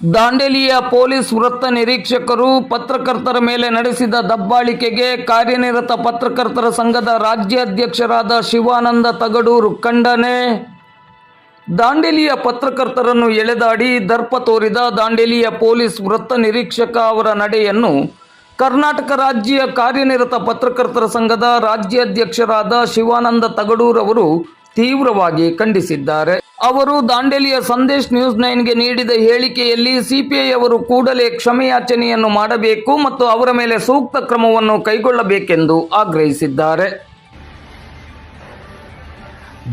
ದಾಂಡೇಲಿಯ police ವೃತ್ತ ನಿರೀಕ್ಷಕರು ಪತ್ರಕರ್ತರ ಮೇಲೆ ನಡೆಸಿದ ದಬ್ಬಾಳಿಕೆಗೆ ಕಾರ್ಯನಿರತ ಪತ್ರಕರ್ತರ ಸಂಘದ ರಾಜ್ಯಾಧ್ಯಕ್ಷರಾದ ಶಿವಾನಂದ ತಗಡೂರು ಖಂಡನೆ. ದಾಂಡೇಲಿಯ ಪತ್ರಕರ್ತರನ್ನು ಎಳೆದಾಡಿ ದರ್ಪ ತೋರಿದ ದಾಂಡೇಲಿಯ ಪೊಲೀಸ್ ವೃತ್ತ ನಿರೀಕ್ಷಕ ಅವರ ನಡೆಯನ್ನು ಕರ್ನಾಟಕ ರಾಜ್ಯ ಕಾರ್ಯನಿರತ ಪತ್ರಕರ್ತರ ಸಂಘದ ರಾಜ್ಯಾಧ್ಯಕ್ಷರಾದ ಶಿವಾನಂದ ತಗಡೂರ್ ಅವರು ತೀವ್ರವಾಗಿ ಖಂಡಿಸಿದ್ದಾರೆ. ಅವರು ದಾಂಡೇಲಿಯ ಸಂದೇಶ್ ನ್ಯೂಸ್ ನೈನ್ಗೆ ನೀಡಿದ ಹೇಳಿಕೆಯಲ್ಲಿ ಸಿಪಿಐ ಅವರು ಕೂಡಲೇ ಕ್ಷಮೆಯಾಚನೆಯನ್ನು ಮಾಡಬೇಕು ಮತ್ತು ಅವರ ಮೇಲೆ ಸೂಕ್ತ ಕ್ರಮವನ್ನು ಕೈಗೊಳ್ಳಬೇಕೆಂದು ಆಗ್ರಹಿಸಿದ್ದಾರೆ.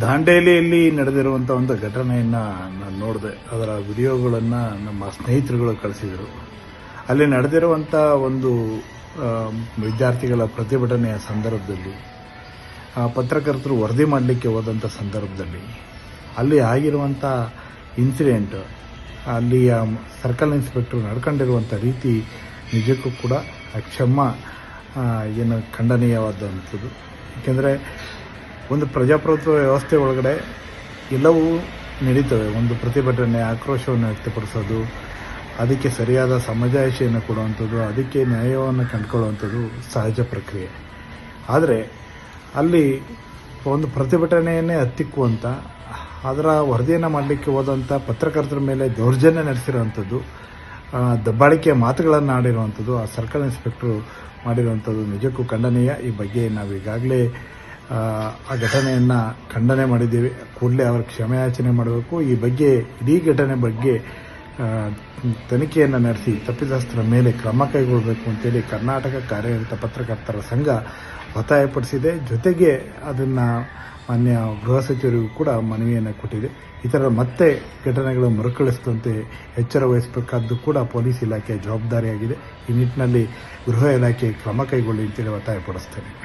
ದಾಂಡೇಲಿಯಲ್ಲಿ ನಡೆದಿರುವಂಥ ಒಂದು ಘಟನೆಯನ್ನು ನಾನು ನೋಡಿದೆ. ಅದರ ವಿಡಿಯೋಗಳನ್ನು ನಮ್ಮ ಸ್ನೇಹಿತರುಗಳು ಕಳಿಸಿದರು. ಅಲ್ಲಿ ನಡೆದಿರುವಂಥ ಒಂದು ವಿದ್ಯಾರ್ಥಿಗಳ ಪ್ರತಿಭಟನೆಯ ಸಂದರ್ಭದಲ್ಲಿ ಪತ್ರಕರ್ತರು ವರದಿ ಮಾಡಲಿಕ್ಕೆ ಹೋದಂಥ ಸಂದರ್ಭದಲ್ಲಿ ಅಲ್ಲಿ ಆಗಿರುವಂಥ ಇನ್ಸಿಡೆಂಟ್ ಅಲ್ಲಿಯ ಸರ್ಕಲ್ ಇನ್ಸ್ಪೆಕ್ಟರ್ ನಡ್ಕೊಂಡಿರುವಂಥ ರೀತಿ ನಿಜಕ್ಕೂ ಕೂಡ ಕ್ಷಮ ಆ, ಏನು ಖಂಡನೀಯವಾದಂಥದ್ದು. ಏಕೆಂದರೆ ಒಂದು ಪ್ರಜಾಪ್ರಭುತ್ವ ವ್ಯವಸ್ಥೆ ಒಳಗಡೆ ಎಲ್ಲವೂ ನಡೀತವೆ. ಒಂದು ಪ್ರತಿಭಟನೆ ಆಕ್ರೋಶವನ್ನು ವ್ಯಕ್ತಪಡಿಸೋದು ಅದಕ್ಕೆ ಸರಿಯಾದ ಸಮಜಾಯಿಷಿಯನ್ನು ಕೊಡುವಂಥದ್ದು ಅದಕ್ಕೆ ನ್ಯಾಯವನ್ನು ಕಂಡುಕೊಳ್ಳುವಂಥದ್ದು ಸಹಜ ಪ್ರಕ್ರಿಯೆ. ಆದರೆ ಅಲ್ಲಿ ಒಂದು ಪ್ರತಿಭಟನೆಯನ್ನೇ ಹತ್ತಿಕ್ಕುವಂಥ ಅದರ ವರದಿಯನ್ನು ಮಾಡಲಿಕ್ಕೆ ಹೋದಂಥ ಪತ್ರಕರ್ತರ ಮೇಲೆ ದೌರ್ಜನ್ಯ ನಡೆಸಿರುವಂಥದ್ದು ದಬ್ಬಾಳಿಕೆಯ ಮಾತುಗಳನ್ನು ಆಡಿರುವಂಥದ್ದು ಆ ಸರ್ಕಲ್ ಇನ್ಸ್ಪೆಕ್ಟ್ರು ಮಾಡಿರುವಂಥದ್ದು ನಿಜಕ್ಕೂ ಖಂಡನೀಯ. ಈ ಬಗ್ಗೆ ನಾವು ಈಗಾಗಲೇ ಆ, ಘಟನೆಯನ್ನು ಖಂಡನೆ ಮಾಡಿದ್ದೀವಿ. ಕೂಡಲೇ ಅವರ ಕ್ಷಮೆಯಾಚನೆ ಮಾಡಬೇಕು. ಈ ಬಗ್ಗೆ ಇಡೀ ಘಟನೆ ಬಗ್ಗೆ ತನಿಖೆಯನ್ನು ನಡೆಸಿ ತಪ್ಪಿತಸ್ಥರ ಮೇಲೆ ಕ್ರಮ ಕೈಗೊಳ್ಳಬೇಕು ಅಂತೇಳಿ ಕರ್ನಾಟಕ ಕಾರ್ಯನಿರತ ಪತ್ರಕರ್ತರ ಸಂಘ ಒತ್ತಾಯಪಡಿಸಿದೆ. ಜೊತೆಗೆ ಅದನ್ನು ಮಾನ್ಯ ಗೃಹ ಸಚಿವರಿಗೂ ಕೂಡ ಮನವಿಯನ್ನು ಕೊಟ್ಟಿದೆ. ಈ ಮತ್ತೆ ಘಟನೆಗಳು ಮರುಕಳಿಸದಂತೆ ಎಚ್ಚರ ವಹಿಸಬೇಕಾದ್ದು ಕೂಡ ಪೊಲೀಸ್ ಇಲಾಖೆಯ ಜವಾಬ್ದಾರಿಯಾಗಿದೆ. ಈ ನಿಟ್ಟಿನಲ್ಲಿ ಗೃಹ ಇಲಾಖೆ ಕ್ರಮ ಕೈಗೊಳ್ಳಿ ಅಂತೇಳಿ ಒತ್ತಾಯಪಡಿಸ್ತೇನೆ.